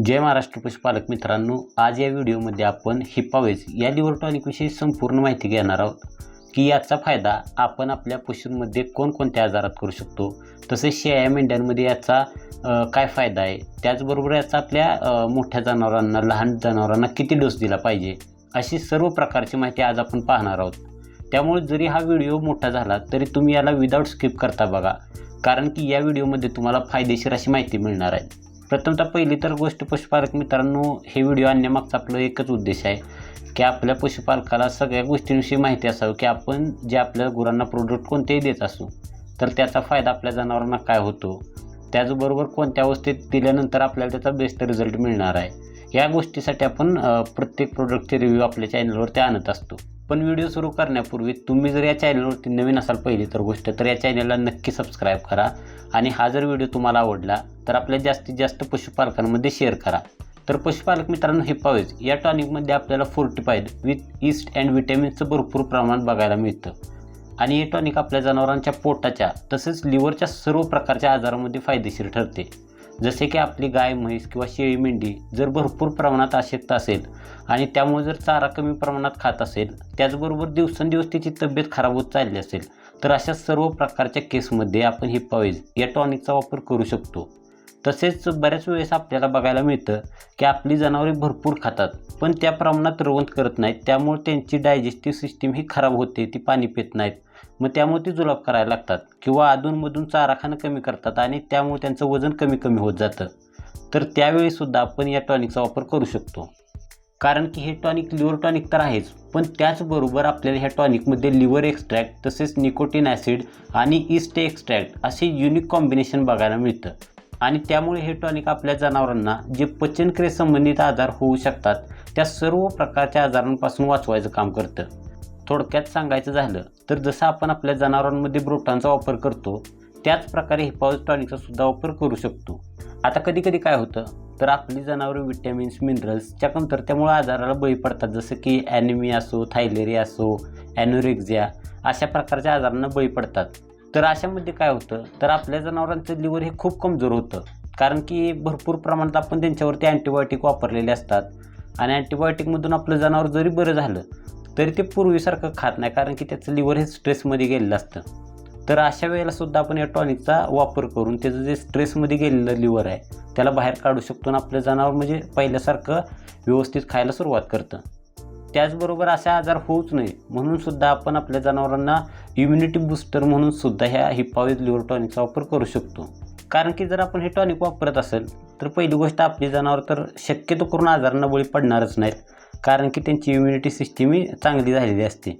जय महाराष्ट्र पशुपालक मित्रांनो आज या व्हिडिओमध्ये आपण हिपावेज या लिव्हर टॉनिकविषयी संपूर्ण माहिती घेणार आहोत. की याचा फायदा आपण आपल्या पशूंमध्ये कोणकोणत्या आजारात करू शकतो तसेच शेळ्या मेंढ्यांमध्ये याचा काय फायदा आहे त्याचबरोबर याचा आपल्या मोठ्या जनावरांना लहान जनावरांना किती डोस दिला पाहिजे अशी सर्व प्रकारची माहिती आज आपण पाहणार आहोत. त्यामुळे जरी हा व्हिडिओ मोठा झाला तरी तुम्ही याला विदाऊट स्किप करता बघा कारण की या व्हिडिओमध्ये तुम्हाला फायदेशीर अशी माहिती मिळणार आहे. प्रथमतः पहिली तर गोष्ट पशुपालक मित्रांनो हे व्हिडिओ आणण्यामागचा आपलं एकच उद्देश आहे की आपल्या पशुपालकाला सगळ्या गोष्टींविषयी माहिती असावी की आपण जे आपल्या गुरांना प्रोडक्ट कोणतेही देत असू तर त्याचा फायदा आपल्या जनावरांना काय होतो? त्याचबरोबर कोणत्या अवस्थेत दिल्यानंतर आपल्याला त्याचा बेस्ट रिझल्ट मिळणार आहे? या गोष्टीसाठी आपण प्रत्येक प्रोडक्टचे रिव्ह्यू आपल्या चॅनलवरती आणत असतो. पण व्हिडिओ सुरू करण्यापूर्वी तुम्ही जर या चॅनलवरती नवीन असाल पहिली तर गोष्ट तर या चॅनलला नक्की सबस्क्राईब करा आणि हा जर व्हिडिओ तुम्हाला आवडला तर आपल्या जास्तीत जास्त पशुपालकांमध्ये शेअर करा. तर पशुपालक मित्रांनो हिप्पावेज या टॉनिकमध्ये आपल्याला फोर्टिफाईड विथ ईस्ट अँड विटॅमिन्सचं भरपूर प्रमाणात बघायला मिळतं. आणि हे टॉनिक आपल्या जनावरांच्या पोटाच्या तसेच लिव्हरच्या सर्व प्रकारच्या आजारामध्ये फायदेशीर ठरते. जसे की आपली गाय म्हैस किंवा शेळी मेंढी जर भरपूर प्रमाणात अशक्त असेल आणि त्यामुळे जर चारा कमी प्रमाणात खात असेल त्याचबरोबर दिवसेंदिवस तिची तब्येत खराब होत चालली असेल तर अशा सर्व प्रकारच्या केसमध्ये आपण हिप्पावेज या टॉनिकचा वापर करू शकतो. तसेच बऱ्याच वेळेस आपल्याला बघायला मिळतं की आपली जनावरे भरपूर खातात पण त्या प्रमाणात रवंत करत नाहीत. त्यामुळे त्यांची डायजेस्टिव्ह सिस्टीम ही खराब होते ती पाणी पित नाहीत. मग त्यामुळे ती जुलाब करायला लागतात किंवा अधूनमधून चारा खाणं कमी करतात आणि त्यामुळे त्यांचं वजन कमी कमी होत जातं. तर त्यावेळीसुद्धा आपण या टॉनिकचा वापर करू शकतो. कारण की हे टॉनिक लिव्हर टॉनिक तर आहेच पण त्याचबरोबर आपल्याला ह्या टॉनिकमध्ये लिव्हर एक्स्ट्रॅक्ट तसेच निकोटीन ॲसिड आणि ईस्ट एक्स्ट्रॅक्ट असे युनिक कॉम्बिनेशन बघायला मिळतं. आणि त्यामुळे हे टॉनिक आपल्या जनावरांना जे पचनक्रिये संबंधित आजार होऊ शकतात त्या सर्व प्रकारच्या आजारांपासून वाचवायचं काम करतं. थोडक्यात सांगायचं झालं तर जसं आपण आपल्या जनावरांमध्ये ब्रोटांचा वापर करतो त्याच प्रकारे हिपावज टॉनिकचा सुद्धा वापर करू शकतो. आता कधी कधी काय होतं? तर आपली जनावरं विटॅमिन्स मिनरल्सच्या कमतरतेमुळे आजाराला बळी पडतात. जसं की ॲनिमी असो थायलेरिया असो ॲनोरेक्झिया अशा प्रकारच्या आजारांना बळी पडतात. तर अशामध्ये काय होतं तर आपल्या जनावरांचं लिव्हर हे खूप कमजोर होतं. कारण की भरपूर प्रमाणात आपण त्यांच्यावरती अँटीबायोटिक वापरलेले असतात. आणि अँटीबायोटिकमधून आपलं जनावर जरी बरं झालं तरी ते पूर्वीसारखं खात नाही कारण की त्याचं लिव्हर हे स्ट्रेसमध्ये गेलेलं असतं. तर अशा वेळेला सुद्धा आपण या टॉनिकचा वापर करून त्याचं जे स्ट्रेसमध्ये गेलेलं लिव्हर आहे त्याला बाहेर काढू शकतो आणि आपलं जनावर म्हणजे पहिल्यासारखं व्यवस्थित खायला सुरुवात करतं. त्याचबरोबर असे आजार होऊच नये. म्हणून सुद्धा आपण आपल्या जनावरांना इम्युनिटी बूस्टर म्हणून सुद्धा ह्या हिपावेज लिव्हर टॉनिकचा वापर करू शकतो. कारण की जर आपण हे टॉनिक वापरत असेल तर पहिली गोष्ट आपली जनावर तर शक्यतो करून आजारांना बळी पडणारच नाहीत. कारण की त्यांची इम्युनिटी सिस्टीम ही चांगली झालेली असते.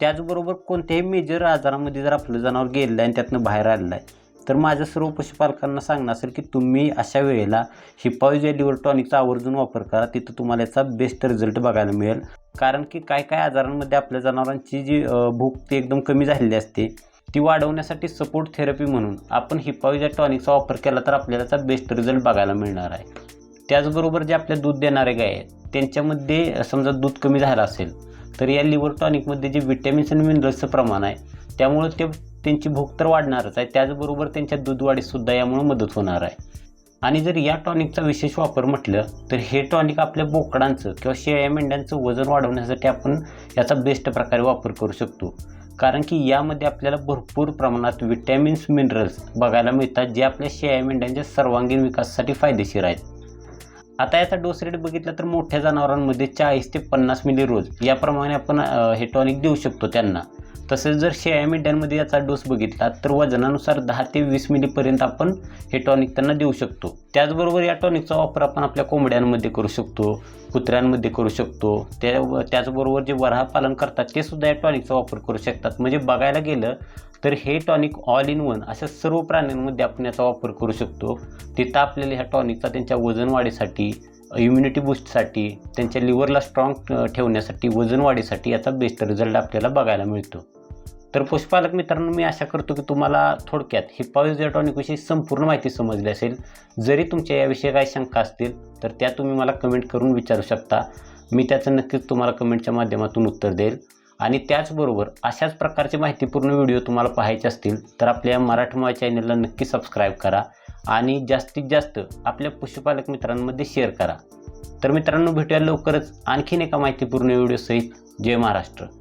त्याचबरोबर कोणत्याही मेजर आजारामध्ये जर आपलं जनावर गेलेलं आहे आणि त्यातनं बाहेर आलेलं आहे तर माझ्या सर्व पशुपालकांना सांगणं असेल की तुम्ही अशा वेळेला हिप्पाविज या लिव्हर टॉनिकचा आवर्जून वापर करा तिथं तुम्हाला याचा बेस्ट रिझल्ट बघायला मिळेल. कारण की काय काय आजारांमध्ये आपल्या जनावरांची जी भूक ती एकदम कमी झालेली असते ती वाढवण्यासाठी सपोर्ट थेरपी म्हणून आपण हिप्पाविज या टॉनिकचा वापर केला तर आपल्याला त्याचा बेस्ट रिझल्ट बघायला मिळणार आहे. त्याचबरोबर जे आपल्या दूध देणारे गाय आहेत त्यांच्यामध्ये समजा दूध कमी झालं असेल तर या लिव्हर टॉनिकमध्ये जे विटॅमिन्स आणि मिनरल्सचं प्रमाण आहे त्यामुळे ते त्यांची भूक तर वाढणारच आहे. त्याचबरोबर त्यांच्या दूधवाढीसुद्धा यामुळे मदत होणार आहे. आणि जर या टॉनिकचा विशेष वापर म्हटलं तर हे टॉनिक आपल्या बोकडांचं किंवा शेळ्या मेंढ्यांचं वजन वाढवण्यासाठी आपण याचा बेस्ट प्रकारे वापर करू शकतो. कारण की यामध्ये आपल्याला भरपूर प्रमाणात विटॅमिन्स मिनरल्स बघायला मिळतात जे आपल्या शेळ्या मेंढ्यांच्या सर्वांगीण विकासासाठी फायदेशीर आहेत. आता याचा डोस रेट बघितला तर मोठ्या जनावरांमध्ये चाळीस ते पन्नास मिली रोज याप्रमाणे आपण हे टॉनिक देऊ शकतो त्यांना. तसेच जर शेळ्या मेंढ्यांमध्ये याचा डोस बघितला तर वजनानुसार दहा ते वीस मिलीपर्यंत आपण हे टॉनिक त्यांना देऊ शकतो. त्याचबरोबर या टॉनिकचा वापर आपण आपल्या कोंबड्यांमध्ये करू शकतो कुत्र्यांमध्ये करू शकतो. त्या त्याचबरोबर जे वराह पालन करतात ते सुद्धा या टॉनिकचा वापर करू शकतात. म्हणजे बघायला गेलं तर हे टॉनिक ऑल इन वन अशा सर्व प्राण्यांमध्ये आपण याचा वापर करू शकतो. तिथं आपल्याला ह्या टॉनिकचा त्यांच्या वजन वाढीसाठी इम्युनिटी बूस्टसाठी त्यांच्या लिव्हरला स्ट्रॉंग ठेवण्यासाठी वजन वाढीसाठी याचा बेस्ट रिझल्ट आपल्याला बघायला मिळतो. तर पशुपालक मित्रांनो मी आशा करतो की तुम्हाला थोडक्यात हिप्पाविज या संपूर्ण माहिती समजली असेल. जरी तुमच्या याविषयी काही शंका असतील तर त्या तुम्ही मला कमेंट करून विचारू शकता. मी त्याचं नक्कीच तुम्हाला कमेंटच्या माध्यमातून उत्तर देईल. आणि त्याचबरोबर अशाच प्रकारचे माहितीपूर्ण व्हिडिओ तुम्हाला पाहायचे असतील तर आपल्या मराठमोळ्या चॅनलला नक्की सबस्क्राईब करा आणि जास्तीत जास्त आपल्या पशुपालक मित्रांमध्ये शेअर करा. तर मित्रांनो भेटूया लवकरच आणखीन एका माहितीपूर्ण व्हिडिओसहित जय महाराष्ट्र.